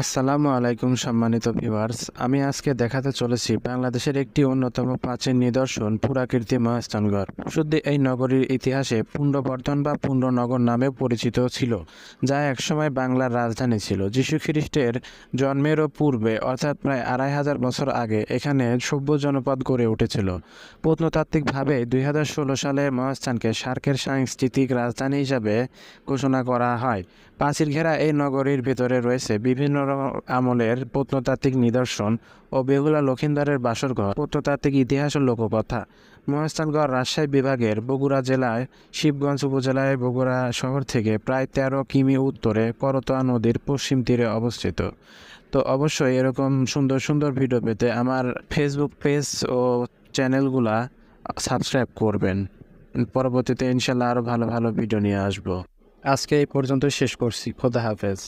আসসালামু আলাইকুম, সম্মানিত ভিউয়ার্স আমি আজকে দেখাতে চলেছি বাংলাদেশের একটি অন্যতম প্রাচীন নিদর্শন, পুরাকীর্তি মহাস্থানগড়। শুদ্ধ এই নগরীর ইতিহাসে পুণ্ডবর্ধন বা পুণ্ডনগর নামে পরিচিত ছিল, যা একসময় বাংলার রাজধানী ছিল। যীশু খ্রিস্টের জন্মেরও পূর্বে, অর্থাৎ প্রায় আড়াই হাজার বছর আগে, এখানে সভ্য জনপদ গড়ে উঠেছিল। প্রত্নতাত্ত্বিকভাবে দুই হাজার ষোলো সালে মহাস্থানকে সার্কের সাংস্কৃতিক রাজধানী হিসাবে ঘোষণা করা হয়। প্রাচীর ঘেরা এই নগরীর ভিতরে রয়েছে বিভিন্ন আমলের প্রত্নতাত্ত্বিক নিদর্শন ও বেহুলা লক্ষিন্দারের বাসরঘর প্রত্নতাত্ত্বিক ইতিহাস ও লোককথা। মহাস্থানগড় রাজশাহী বিভাগের বগুড়া জেলায়, শিবগঞ্জ উপজেলায় বগুড়া শহর থেকে প্রায় তেরো কিমি উত্তরে করতোয়া নদীর পশ্চিম তীরে অবস্থিত। তো অবশ্যই এরকম সুন্দর সুন্দর ভিডিও পেতে আমার ফেসবুক পেজ ও চ্যানেলগুলা সাবস্ক্রাইব করবেন। পরবর্তীতে ইনশাল্লাহ আরও ভালো ভালো ভিডিও নিয়ে আসব। আজকে এই পর্যন্ত শেষ করছি। খোদা হাফেজ।